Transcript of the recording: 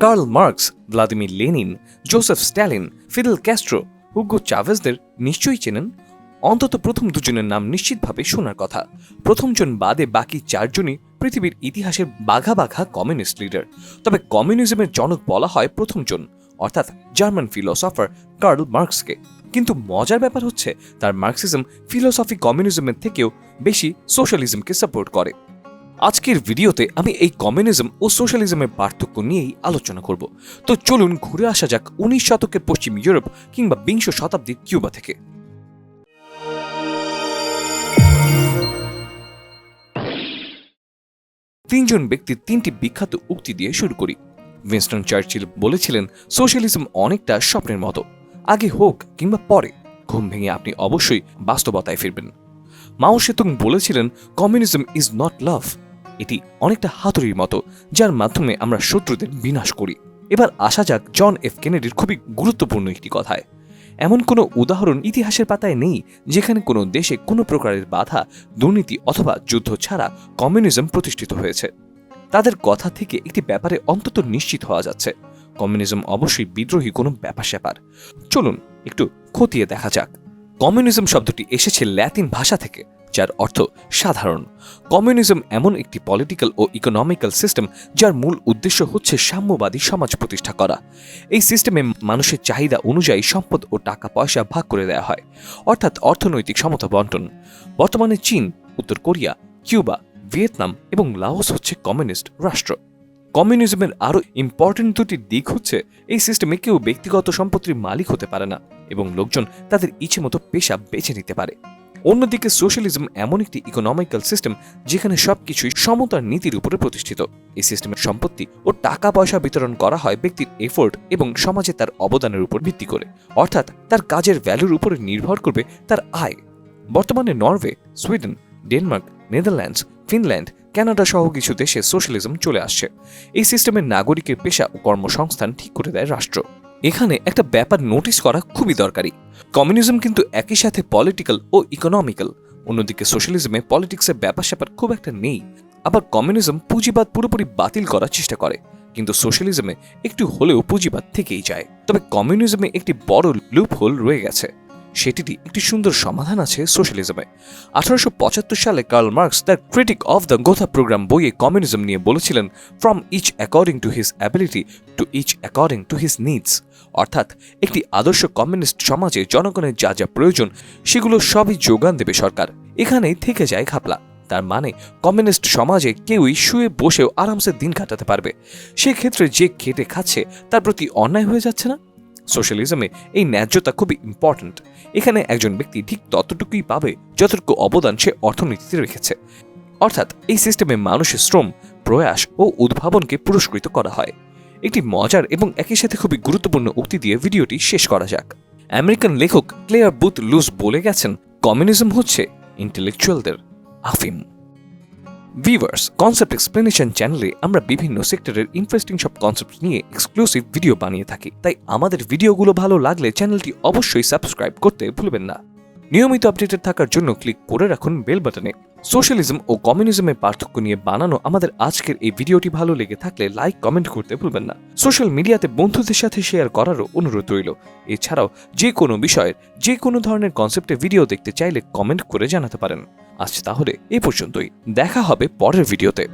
Karl Marx Vladimir Lenin Joseph Stalin Fidel Castro Hugo চাভেজদের নিশ্চয়ই চেনেন? অন্তত প্রথম দুজনের নাম নিশ্চিতভাবে শোনার কথা। প্রথমজন বাদে বাকি চারজনই পৃথিবীর ইতিহাসের বাঘা বাঘা কমিউনিস্ট লিডার। তবে কমিউনিজমের জনক বলা হয় প্রথমজন, অর্থাৎ জার্মান ফিলোসফার কার্ল মার্কসকে। কিন্তু মজার ব্যাপার হচ্ছে, তার মার্কসিজম ফিলোসফি কমিউনিজমের থেকেও বেশি সোশ্যালিজমকে সাপোর্ট করে। আজকের ভিডিওতে আমি এই কমিউনিজম ও সোশ্যালিজমের পার্থক্য নিয়েই আলোচনা করব। তো চলুন ঘুরে আসা যাক উনিশ শতকের পশ্চিম ইউরোপ কিংবা বিংশ শতাব্দীর কিউবা থেকে। তিনজন ব্যক্তির তিনটি বিখ্যাত উক্তি দিয়ে শুরু করি। উইনস্টন চার্চিল বলেছিলেন, সোশ্যালিজম অনেকটা স্বপ্নের মতো। আগে হোক কিংবা পরে, ঘুম ভেঙে আপনি অবশ্যই বাস্তবতায় ফিরবেন। মাও সেতুং বলেছিলেন, কমিউনিজম ইজ নট লাভ এটি অনেকটা হাতুড়ির মতো, যার মাধ্যমে আমরা শত্রুদের বিনাশ করি। এবার আসা যাক জন এফ কেনেডির খুবই গুরুত্বপূর্ণ একটি কথায়। এমন কোনো উদাহরণ ইতিহাসের পাতায় নেই, যেখানে কোনো দেশে কোনো প্রকারের বাধা, দুর্নীতি অথবা যুদ্ধ ছাড়া কমিউনিজম প্রতিষ্ঠিত হয়েছে। তাদের কথা থেকে একটি ব্যাপারে অন্তত নিশ্চিত হওয়া যাচ্ছে। কমিউনিজম অবশ্যই বিদ্রোহী কোনো ব্যাপার স্যাপার। চলুন একটু খতিয়ে দেখা যাক। কমিউনিজম শব্দটি এসেছে ল্যাতিন ভাষা থেকে। যার অর্থ সাধারণ। কমিউনিজম এমন একটি পলিটিক্যাল ও ইকোনমিক্যাল সিস্টেম যার মূল উদ্দেশ্য হচ্ছে সাম্যবাদী সমাজ প্রতিষ্ঠা করা। এই সিস্টেমে মানুষের চাহিদা অনুযায়ী সম্পদ ও টাকা পয়সা ভাগ করে দেওয়া হয়, অর্থাৎ অর্থনৈতিক সমতা বন্টন। বর্তমানে চীন, উত্তর কোরিয়া, কিউবা, ভিয়েতনাম এবং লাওস হচ্ছে কমিউনিস্ট রাষ্ট্র। কমিউনিজমের আরও ইম্পর্টেন্ট দুটি দিক হচ্ছে, এই সিস্টেমে কেউ ব্যক্তিগত সম্পত্তির মালিক হতে পারে না এবং লোকজন তাদের ইচ্ছে মতো পেশা বেছে নিতে পারে। অন্যদিকে সোশ্যালিজম এমন একটি ইকোনমিক্যাল সিস্টেম যেখানে সবকিছুই সমতার নীতির উপরে প্রতিষ্ঠিত। এই সিস্টেমের সম্পত্তি ও টাকা পয়সা বিতরণ করা হয় ব্যক্তির এফোর্ট এবং সমাজে তার অবদানের উপর ভিত্তি করে। অর্থাৎ তার কাজের ভ্যালুর উপরে নির্ভর করবে তার আয়। বর্তমানে Norway, Sweden, Denmark, Netherlands, Finland Canada সহ কিছু দেশে সোশ্যালিজম চলে আসছে। এই সিস্টেমের নাগরিকের পেশা ও কর্মসংস্থান ঠিক করে দেয় রাষ্ট্র। এখানে একটা ব্যাপার নোটিস করা খুবই দরকারি। কমিউনিজম কিন্তু একই সাথে পলিটিক্যাল ও ইকোনমিক্যাল অন্যদিকে সোশ্যালিজমে পলিটিক্সের ব্যাপার স্যাপার খুব একটা নেই। আবার কমিউনিজম পুঁজিবাদ পুরোপুরি বাতিল করার চেষ্টা করে। কিন্তু সোশ্যালিজমে একটু হলেও পুঁজিবাদ থেকেই যায়। তবে কমিউনিজমে একটি বড় লুপ হোল রয়ে গেছে। সেটিরই একটি সুন্দর সমাধান আছে সোশ্যালিজমে। আঠারোশো পঁচাত্তর সালে Karl Marx the critique of the Gotha programme বইয়ে কমিউনিজম নিয়ে বলেছিলেন from each according to his ability to each according to his needs অর্থাৎ, একটি আদর্শ কমিউনিস্ট সমাজে জনগণের যা যা প্রয়োজন, সেগুলো সবই যোগান দেবে সরকার। এখানেই থেকে যায় খাপলা তার মানে কমিউনিস্ট সমাজে কেউই শুয়ে বসেও আরামসে দিন কাটাতে পারবে। সেক্ষেত্রে যে খেটে খাচ্ছে, তার প্রতি অন্যায় হয়ে যাচ্ছে না? সোশ্যালিজমে এই ন্যায্যতা খুবই ইম্পর্ট্যান্ট এখানে একজন ব্যক্তি ঠিক ততটুকুই পাবে যতটুকু অবদান সে অর্থনীতিতে রেখেছে। অর্থাৎ এই সিস্টেমে মানুষের শ্রম, প্রয়াস ও উদ্ভাবনকে পুরস্কৃত করা হয়। একটি মজার এবং একই সাথে খুবই গুরুত্বপূর্ণ উক্তি দিয়ে ভিডিওটি শেষ করা যাক। আমেরিকান লেখক ক্লেয়ার বুথ লুস বলে গেছেন, কমিউনিজম হচ্ছে ইন্টেলেকচুয়ালদের আফিম। ভিভার্স কনসেপ্ট এক্সপ্লেনেশন চ্যানেলে আমরা বিভিন্ন সেক্টরের ইন্টারেস্টিং সব কনসেপ্ট নিয়ে এক্সক্লুসিভ ভিডিও বানিয়ে থাকি। তাই আমাদের ভিডিওগুলো ভালো লাগলে চ্যানেলটি অবশ্যই সাবস্ক্রাইব করতে ভুলবেন না। নিয়মিত আপডেটেড থাকার জন্য ক্লিক করে রাখুন বেল বাটনে সোশ্যালিজম ও কমিউনিজমের পার্থক্য নিয়ে বানানো আমাদের আজকের এই ভিডিওটি ভালো লেগে থাকলে লাইক কমেন্ট করতে ভুলবেন না। সোশ্যাল মিডিয়াতে বন্ধুদের সাথে শেয়ার করারও অনুরোধ রইল। এছাড়াও যে কোনো বিষয়ের যে কোনো ধরনের কনসেপ্টে ভিডিও দেখতে চাইলে কমেন্ট করে জানাতে পারেন। আজ তাহলে এ পর্যন্তই। দেখা হবে পরের ভিডিওতে।